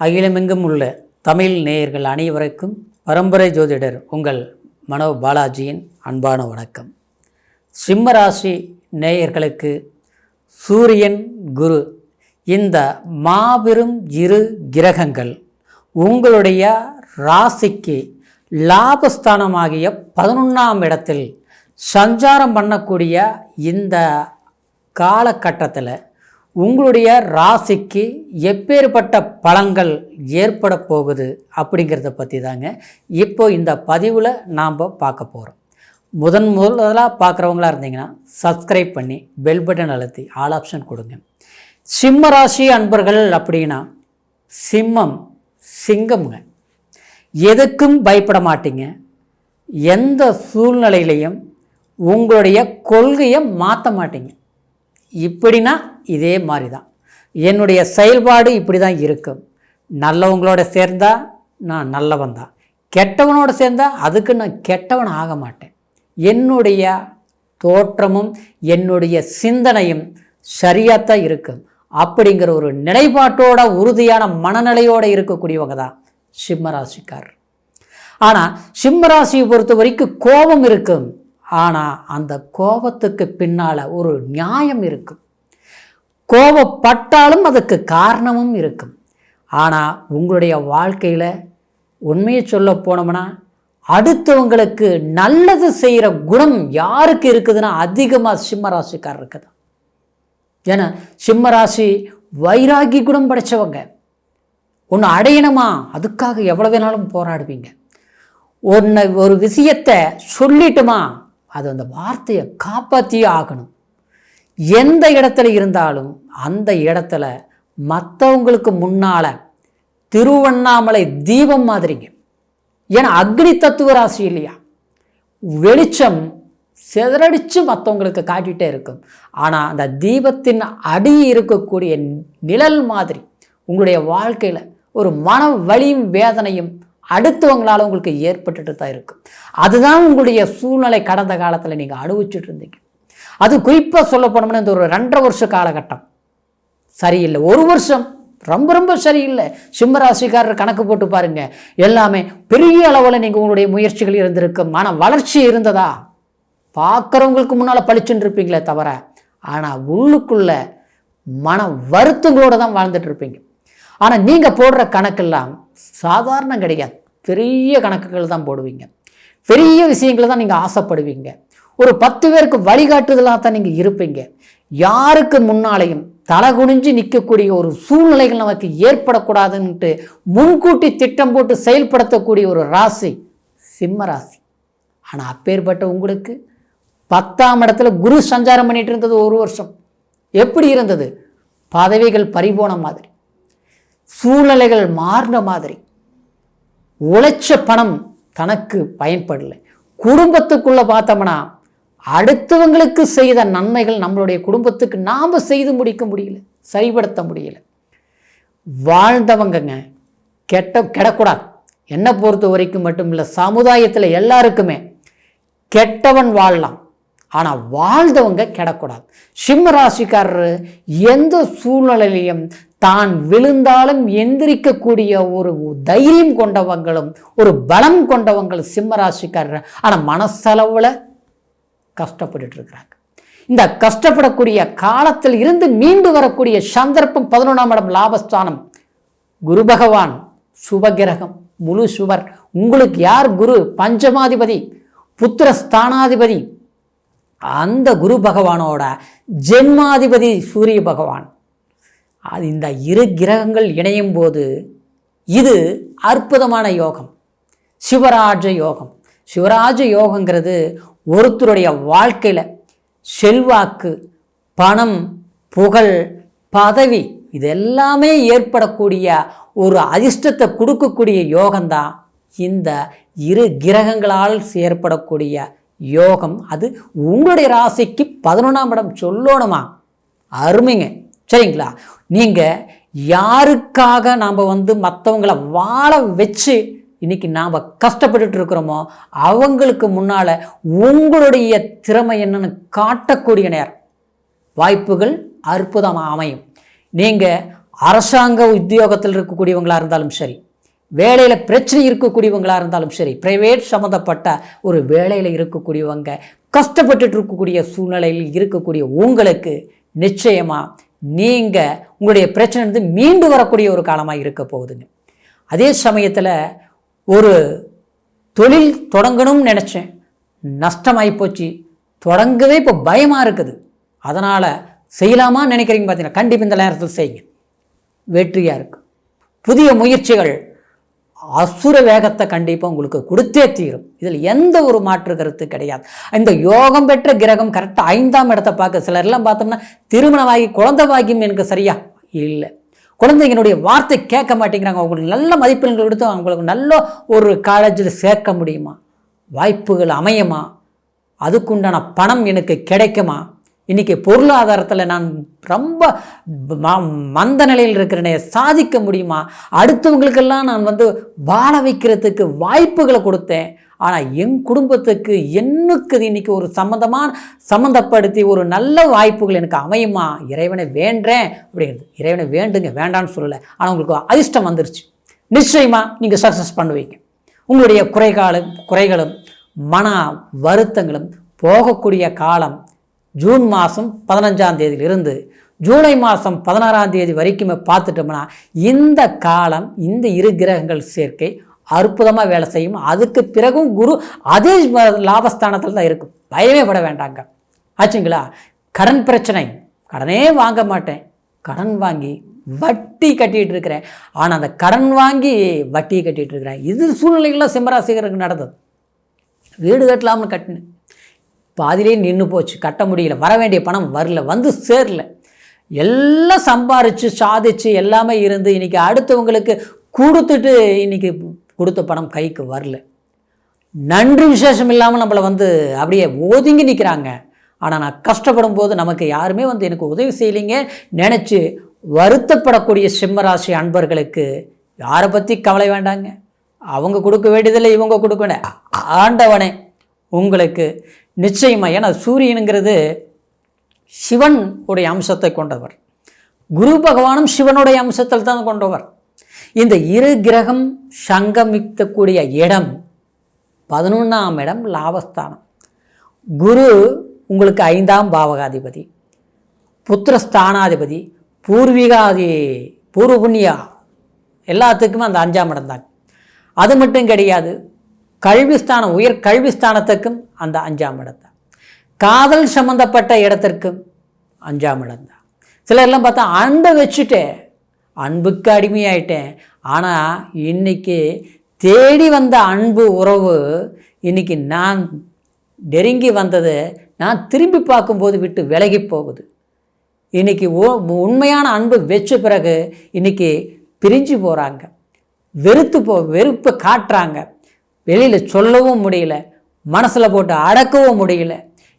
அகிலமெங்கும் உள்ள தமிழ் நேயர்கள் அனைவருக்கும் பரம்பரை ஜோதிடர் உங்கள் மனோ பாலாஜியின் அன்பான வணக்கம். சிம்மராசி நேயர்களுக்கு சூரியன் குரு இந்த மாபெரும் இரு கிரகங்கள் உங்களுடைய ராசிக்கு லாபஸ்தானமாகிய பதினொன்றாம் இடத்தில் சஞ்சாரம் பண்ணக்கூடிய இந்த காலகட்டத்தில் உங்களுடைய ராசிக்கு எப்பேற்பட்ட பலன்கள் ஏற்பட போகுது அப்படிங்கிறத பற்றி தாங்க இப்போ இந்த பதிவில் நாம் பார்க்க போகிறோம் முதன் முதலாக பார்க்குறவங்களா இருந்தீங்கன்னா சப்ஸ்கிரைப் பண்ணி பெல் பட்டன் அழுத்தி ஆல் ஆப்ஷன் கொடுங்க. சிம்ம ராசி அன்பர்கள் அப்படின்னா சிம்மம் சிங்கம்ங்க. எதுக்கும் பயப்பட மாட்டீங்க. எந்த சூழ்நிலையிலையும் உங்களுடைய கொள்கையை மாற்ற மாட்டீங்க. இப்படின்னா இதே மாதிரி தான் என்னுடைய செயல்பாடு இப்படி தான் இருக்கும். நல்லவங்களோட சேர்ந்தால் நான் நல்லவன் தான். கெட்டவனோட சேர்ந்தால் அதுக்கு நான் கெட்டவன் ஆக மாட்டேன். என்னுடைய தோற்றமும் என்னுடைய சிந்தனையும் சரியாக தான் இருக்கும். அப்படிங்கிற ஒரு நிலைப்பாட்டோட உறுதியான மனநிலையோடு இருக்கக்கூடியவங்க தான் சிம்மராசிக்காரர். ஆனால் சிம்மராசியை பொறுத்த வரைக்கும் கோபம் இருக்கும். ஆனால் அந்த கோபத்துக்கு பின்னால் ஒரு நியாயம் இருக்கும். கோபப்பட்டாலும் அதுக்கு காரணமும் இருக்கும். ஆனால் உங்களுடைய வாழ்க்கையில் உண்மையை சொல்ல போனோம்னா அடுத்தவங்களுக்கு நல்லது செய்கிற குணம் யாருக்கு இருக்குதுன்னா அதிகமாக சிம்மராசிக்கார் இருக்குது ஏன்னா சிம்மராசி வைராகி குணம் படைச்சவங்க. ஒன்று அடையணுமா? அதுக்காக எவ்வளோ வேணாலும் போராடுவீங்க. ஒன்று ஒரு விஷயத்தை சொல்லிட்டுமா? அது அந்த வார்த்தையை காப்பாற்றியே ஆகணும். எந்த இடத்துல இருந்தாலும் அந்த இடத்துல மற்றவங்களுக்கு முன்னால் திருவண்ணாமலை தீபம் மாதிரிங்க. ஏன்னா அக்னி தத்துவ ராசி இல்லையா? வெளிச்சம் சிதறடிச்சு மற்றவங்களுக்கு காட்டிகிட்டே இருக்கும். ஆனால் அந்த தீபத்தின் அடி இருக்கக்கூடிய நிழல் மாதிரி உங்களுடைய வாழ்க்கையில் ஒரு மன வலியும் வேதனையும் அடுத்தவங்களால் உங்களுக்கு ஏற்பட்டுட்டு தான் இருக்கும் அதுதான் உங்களுடைய சூழ்நிலை கடந்த காலத்தில் நீங்கள் அனுபவிச்சுட்டு இருந்தீங்க. அது குறிப்பாக சொல்ல போனோம்னா இந்த ஒரு ரெண்டரை வருஷ காலகட்டம். சரியில்லை. ஒரு வருஷம். ரொம்ப ரொம்ப சரியில்லை. சிம்மராசிக்காரர் கணக்கு போட்டு பாருங்க. எல்லாமே பெரிய அளவில் நீங்கள் உங்களுடைய முயற்சிகள் இருந்திருக்கு. மன வளர்ச்சி இருந்ததா? பார்க்குறவங்களுக்கு முன்னால் பளிச்சுன்னு இருப்பீங்களே தவிர ஆனால் உள்ளுக்குள்ள மன வருத்தங்களோடு தான் வாழ்ந்துட்டு இருப்பீங்க. ஆனால் நீங்கள் போடுற கணக்கெல்லாம் சாதாரணம் கிடையாது. பெரிய கணக்குகள் தான் போடுவீங்க. பெரிய விஷயங்களை தான் நீங்கள் ஆசைப்படுவீங்க. ஒரு பத்து பேருக்கு வழிகாட்டுதலாக தான் நீங்கள் இருப்பீங்க. யாருக்கு முன்னாலையும் தலை குனிஞ்சு நிற்கக்கூடிய ஒரு சூழ்நிலைகள் நமக்கு ஏற்படக்கூடாதுன்ட்டு முன்கூட்டி திட்டம் போட்டு செயல்படுத்தக்கூடிய ஒரு ராசி சிம்ம ராசி. ஆனால் அப்பேற்பட்ட உங்களுக்கு பத்தாம் இடத்துல குரு சஞ்சாரம் பண்ணிட்டு இருந்தது ஒரு வருஷம். எப்படி இருந்தது? பதவிகள் பறிபோன மாதிரி. சூழ்நிலைகள் மாறின மாதிரி. உழைச்ச பணம் தனக்கு பயன்படலை. குடும்பத்துக்குள்ளே பார்த்தோம்னா அடுத்தவங்களுக்கு செய்த நன்மைகள் நம்மளுடைய குடும்பத்துக்கு நாம் செய்து முடிக்க முடியல சரிப்படுத்த முடியல. வாழ்ந்தவங்கங்க கெட்ட கெடக்கூடாது. என்னை பொறுத்த வரைக்கும் மட்டும் இல்லை சமுதாயத்தில் எல்லாருக்குமே கெட்டவன் வாழலாம். ஆனால் வாழ்ந்தவங்க கிடக்கூடாது. சிம்ம ராசிக்காரர் எந்த சூழ்நிலையிலையும் தான் விழுந்தாலும் எந்திரிக்கக்கூடிய ஒரு தைரியம் கொண்டவங்களும் ஒரு பலம் கொண்டவங்களும் சிம்ம ராசிக்காரர். ஆனால் மனசளவில் கஷ்டப்பட்டுட்டு இருக்கிறாங்க. இந்த கஷ்டப்படக்கூடிய காலத்தில் இருந்து மீண்டு வரக்கூடிய சந்தர்ப்பம் பதினொன்றாம் இடம் லாபஸ்தானம். குரு பகவான் சுபகிரகம் முழு சுவர். உங்களுக்கு யார் குரு? பஞ்சமாதிபதி புத்திர ஸ்தானாதிபதி அந்த குரு பகவானோட ஜென்மாதிபதி சூரிய பகவான். அது இந்த இரு கிரகங்கள் இணையும் போது இது அற்புதமான யோகம். சிவராஜ யோகம். சிவராஜ யோகங்கிறது ஒருத்தருடைய வாழ்க்கையில் செல்வாக்கு பணம் புகழ் பதவி இது எல்லாமே ஏற்படக்கூடிய ஒரு அதிர்ஷ்டத்தை கொடுக்கக்கூடிய யோகம்தான் இந்த இரு கிரகங்களால் ஏற்படக்கூடிய யோகம். அது உங்களுடைய ராசிக்கு பதினொன்றாம் இடம் சொல்லணுமா? அருமைங்க. சரிங்களா? நீங்கள் யாருக்காக நாம் வந்து மற்றவங்கள வாழ வச்சு இன்னைக்கு நாம் கஷ்டப்பட்டுட்டு இருக்கிறோமோ அவங்களுக்கு முன்னால் உங்களுடைய திறமை என்னன்னு காட்டக்கூடிய நேரம். வாய்ப்புகள் அற்புதமாக அமையும். நீங்கள் அரசாங்க உத்தியோகத்தில் இருக்கக்கூடியவங்களாக இருந்தாலும் சரி வேலையில் பிரச்சனை இருக்கக்கூடியவங்களாக இருந்தாலும் சரி பிரைவேட் சம்மந்தப்பட்ட ஒரு வேலையில் இருக்கக்கூடியவங்க கஷ்டப்பட்டுட்டு இருக்கக்கூடிய சூழ்நிலையில் இருக்கக்கூடிய உங்களுக்கு நிச்சயமாக நீங்கள் உங்களுடைய பிரச்சனை வந்து மீண்டு வரக்கூடிய ஒரு காலமாக இருக்க போகுதுங்க. அதே சமயத்தில் ஒரு தொழில் தொடங்கணும்னு நினச்சேன். நஷ்டமாகி போச்சு. தொடங்கவே இப்போ பயமாக இருக்குது. அதனால் செய்யலாமா நினைக்கிறீங்க பார்த்தீங்கன்னா கண்டிப்பாக இந்த நேரத்தில் செய்யுங்க. வெற்றியாக இருக்கும் புதிய முயற்சிகள் அசுர வேகத்தை கண்டிப்பாக உங்களுக்கு கொடுத்தே தீரும். இதில் எந்த ஒரு மாற்று கருத்து கிடையாது. இந்த யோகம் பெற்ற கிரகம் கரெக்டாக ஐந்தாம் இடத்தை பார்க்க சிலர்லாம் பார்த்தோம்னா திருமணமாகி குழந்தை பாக்கியம் எனக்கு சரியா இல்லை. குழந்தைங்களுடைய வார்த்தை கேட்க மாட்டேங்கிறாங்க. அவங்களுக்கு நல்ல மதிப்பெண்கள் கொடுத்து அவங்களுக்கு நல்ல ஒரு காலேஜில் சேர்க்க முடியுமா? வாய்ப்புகள் அமையுமா? அதுக்குண்டான பணம் எனக்கு கிடைக்குமா? இன்றைக்கி பொருளாதாரத்தில் நான் ரொம்ப ம- மந்த நிலையில் இருக்கிறேனே சாதிக்க முடியுமா? அடுத்தவங்களுக்கெல்லாம் நான் வந்து வாழ வைக்கிறதுக்கு வாய்ப்புகளை கொடுத்தேன். ஆனால் என் குடும்பத்துக்கு என்னுக்கு இன்னைக்கு ஒரு சம்மந்தமான சம்மந்தப்படுத்தி ஒரு நல்ல வாய்ப்புகள் எனக்கு அமையுமா? இறைவனை வேண்டேன் அப்படிங்கிறது. இறைவனை வேண்டுங்க வேண்டான்னு சொல்லலை. ஆனால் உங்களுக்கு அதிர்ஷ்டம் வந்துருச்சு. நிச்சயமாக நீங்கள் சக்ஸஸ் பண்ணுவீங்க. உங்களுடைய குறைகாலும் குறைகளும் மன வருத்தங்களும் போகக்கூடிய காலம் ஜூன் மாதம் பதினஞ்சாம் தேதியிலிருந்து ஜூலை மாதம் பதினாறாம் தேதி வரைக்குமே பார்த்துட்டோம்னா இந்த காலம் இந்த இரு கிரகங்கள் சேர்க்கை அற்புதமாக வேலை செய்யும். அதுக்கு பிறகும் குரு அதே லாபஸ்தானத்தில் தான் இருக்கும். பயமே பட வேண்டாங்க. ஆச்சுங்களா? கடன் பிரச்சனை. கடனே வாங்க மாட்டேன். கடன் வாங்கி வட்டி கட்டிகிட்டு இருக்கிறேன். ஆனால் அந்த கடன் வாங்கி வட்டி கட்டிகிட்டு இருக்கிறேன். இது சூழ்நிலைகள்லாம் சிம்மராசிகருக்கு நடந்தது. வீடு கட்டலாம்னு கட்டினேன். பாதிலே நின்று போச்சு. கட்ட முடியல. வர வேண்டிய பணம் வரல. வந்து சேரல. எல்லாம் சம்பாரித்து சாதிச்சு எல்லாமே இருந்து இன்னைக்கு அடுத்தவங்களுக்கு கொடுத்துட்டு இன்னைக்கு கொடுத்த பணம் கைக்கு வரல. நன்றி விசேஷம் இல்லாமல் நம்மளை வந்து அப்படியே ஒதுங்கி நிற்கிறாங்க ஆனால் நான் கஷ்டப்படும் போது நமக்கு யாருமே வந்து எனக்கு உதவி செய்யலைங்க. நினச்சி வருத்தப்படக்கூடிய சிம்மராசி அன்பர்களுக்கு யாரை பற்றி கவலை வேண்டாங்க? அவங்க கொடுக்க வேண்டியதில்லை இவங்க கொடுக்க வேண்டிய ஆண்டவனே உங்களுக்கு நிச்சயமாக ஏன்னா சூரியனுங்கிறது சிவன் உடைய அம்சத்தை கொண்டவர். குரு பகவானும் சிவனுடைய அம்சத்தில் தான் கொண்டவர். இந்த இரு கிரகம் சங்கமிக்கக்கூடிய இடம் பதினொன்றாம் இடம் லாபஸ்தானம். குரு உங்களுக்கு ஐந்தாம் பாவகாதிபதி புத்திரஸ்தானாதிபதி பூர்வீகாதி பூர்வ புண்ணியா எல்லாத்துக்குமே அந்த அஞ்சாம் இடம் தான். அது மட்டும் கிடையாது கல்விஸ்தானம் உயர் கல்விஸ்தானத்துக்கும் அந்த அஞ்சாம் இடம்தான். காதல் சம்பந்தப்பட்ட இடத்திற்கும் அஞ்சாம் இடம்தான். சிலர்லாம் பார்த்தா அன்பை வச்சுட்டேன் அன்புக்கு அடிமையாயிட்டேன். ஆனால் இன்னைக்கு தேடி வந்த அன்பு உறவு இன்னைக்கு நான் நெருங்கி வந்தது நான் திரும்பி பார்க்கும்போது விட்டு விலகி போகுது. இன்றைக்கி உண்மையான அன்பு வச்ச பிறகு இன்னைக்கு பிரிஞ்சு போகிறாங்க வெறுத்து போ வெறுப்பை காட்டுறாங்க. வெளியில் சொல்லவும் முடியல மனசில் போட்டு அடக்கவும் முடியல.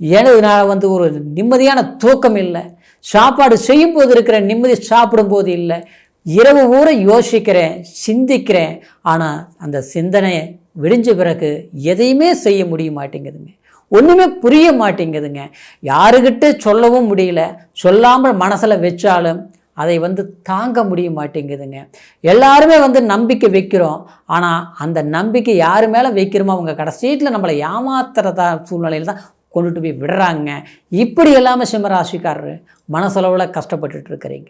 எனதுனால வந்து ஒரு நிம்மதியான தூக்கம் இல்லை. சாப்பாடு செய்யும்போது இருக்கிற நிம்மதி சாப்பிடும்போது இல்லை. இரவு ஊற யோசிக்கிறேன் சிந்திக்கிறேன். ஆனால் அந்த சிந்தனை விடிஞ்ச பிறகு எதையுமே செய்ய முடிய மாட்டேங்குதுங்க. ஒன்றுமே புரிய மாட்டேங்குதுங்க. யாருக்கிட்ட சொல்லவும் முடியல. சொல்லாமல் மனசில் வச்சாலும் அதை வந்து தாங்க முடிய மாட்டேங்குதுங்க. எல்லாருமே வந்து நம்பிக்கை வைக்கிறோம். ஆனால் அந்த நம்பிக்கை யார் மேலே வைக்கிறோமோ அவங்க கடைசியில் நம்மளை ஏமாத்துறதா சூழ்நிலையில் தான் கொண்டுட்டு போய் விடுறாங்க. இப்படி எல்லாமே சிம்மராசிக்காரர் மனசளவில் கஷ்டப்பட்டுட்டு இருக்கிறீங்க.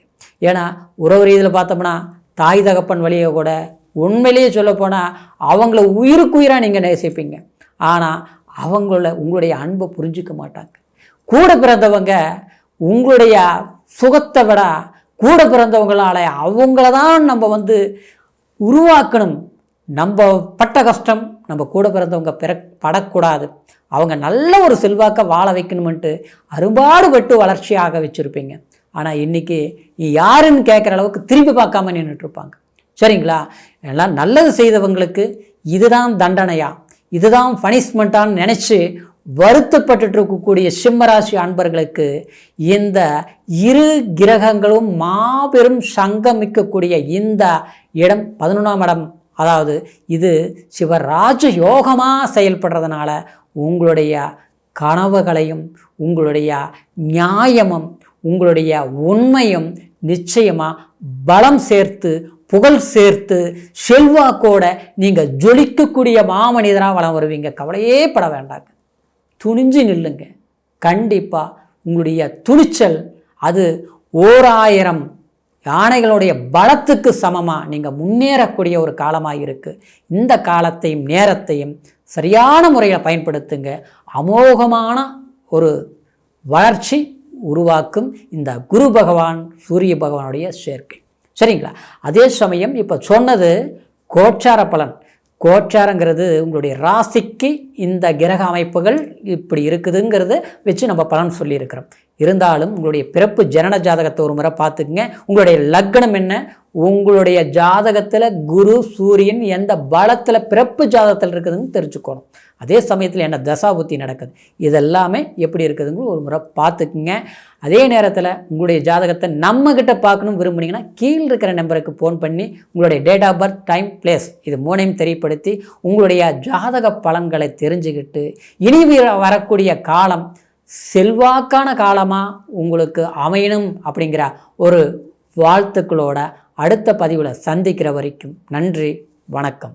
ஏன்னா உறவு ரீதியில் பார்த்தோம்னா தாய் தகப்பன் வழியை கூட உண்மையிலேயே சொல்லப்போனால் அவங்கள உயிருக்குயிராக நீங்கள் நேசிப்பீங்க. ஆனால் அவங்கள உங்களுடைய அன்பை புரிஞ்சுக்க மாட்டாங்க. கூட பிறந்தவங்க உங்களுடைய சுகத்தை விட கூட பிறந்தவங்களால அவங்கள தான் நம்ம வந்து உருவாக்கணும். நம்ம பட்ட கஷ்டம் நம்ம கூட பிறந்தவங்க பிற படக்கூடாது. அவங்க நல்ல ஒரு செல்வாக்க வாழ வைக்கணுமென்ட்டு அரும்பாடுபட்டு வளர்ச்சியாக வச்சுருப்பீங்க. ஆனால் இன்றைக்கி நீ யாருன்னு கேட்குற அளவுக்கு திரும்பி பார்க்காம நின்றுட்டுருப்பாங்க சரிங்களா? எல்லாம் நல்லது செய்தவங்களுக்கு இதுதான் தண்டனையா? இதுதான் பனிஷ்மெண்ட்டான்னு நினச்சி வருத்தப்பட்டுட்டு இருக்கக்கூடிய சிம்மராசி அன்பர்களுக்கு இந்த இரு கிரகங்களும் மாபெரும் சங்கமிக்கக்கூடிய இந்த இடம் பதினொன்றாம் இடம். அதாவது இது சிவராஜ யோகமாக செயல்படுறதுனால உங்களுடைய கனவுகளையும் உங்களுடைய நியாயமும் உங்களுடைய உண்மையும் நிச்சயமாக பலம் சேர்த்து புகழ் சேர்த்து செல்வாக்கோட நீங்கள் ஜொலிக்கக்கூடிய மாமனிதனாக வளம் வருவீங்க. கவலையே பட வேண்டாங்க. துணிஞ்சு நில்லுங்க. கண்டிப்பாக உங்களுடைய துணிச்சல் அது ஓர் ஆயிரம் யானைகளுடைய பலத்துக்கு சமமாக நீங்கள் முன்னேறக்கூடிய ஒரு காலமாக இருக்குது இந்த காலத்தையும் நேரத்தையும் சரியான முறையில் பயன்படுத்துங்க. அமோகமான ஒரு வளர்ச்சி உருவாக்கும் இந்த குரு பகவான் சூரிய பகவானுடைய சேர்க்கை. சரிங்களா? அதே சமயம் இப்போ சொன்னது கோச்சார பலன். கோச்சாரங்கிறது உங்களுடைய ராசிக்கு இந்த கிரக அமைப்புகள் இப்படி இருக்குதுங்கிறத வச்சு நம்ம பலன் சொல்லியிருக்கிறோம். இருந்தாலும் உங்களுடைய பிறப்பு ஜனன ஜாதகத்தை ஒரு முறை பார்த்துக்குங்க. உங்களுடைய லக்னம் என்ன? உங்களுடைய ஜாதகத்தில் குரு சூரியன் எந்த பலத்தில் பிறப்பு ஜாதகத்தில் இருக்குதுன்னு தெரிஞ்சுக்கணும். அதே சமயத்தில் என்ன தசாபுத்தி நடக்குது. இதெல்லாமே எப்படி இருக்குதுங்க ஒரு முறை பார்த்துக்குங்க. அதே நேரத்தில் உங்களுடைய ஜாதகத்தை நம்மக்கிட்ட பார்க்கணும் விரும்புனீங்கன்னா கீழ் இருக்கிற நம்பருக்கு ஃபோன் பண்ணி உங்களுடைய date of birth time place இது மூணையும் தெரியப்படுத்தி உங்களுடைய ஜாதக பலன்களை தெரிஞ்சுக்கிட்டு இனி வரக்கூடிய காலம் செல்வாக்கான காலமாக உங்களுக்கு அமையணும் அப்படிங்கிற ஒரு வாழ்த்துக்களோட அடுத்த பதிவில் சந்திக்கிற வரைக்கும் நன்றி வணக்கம்.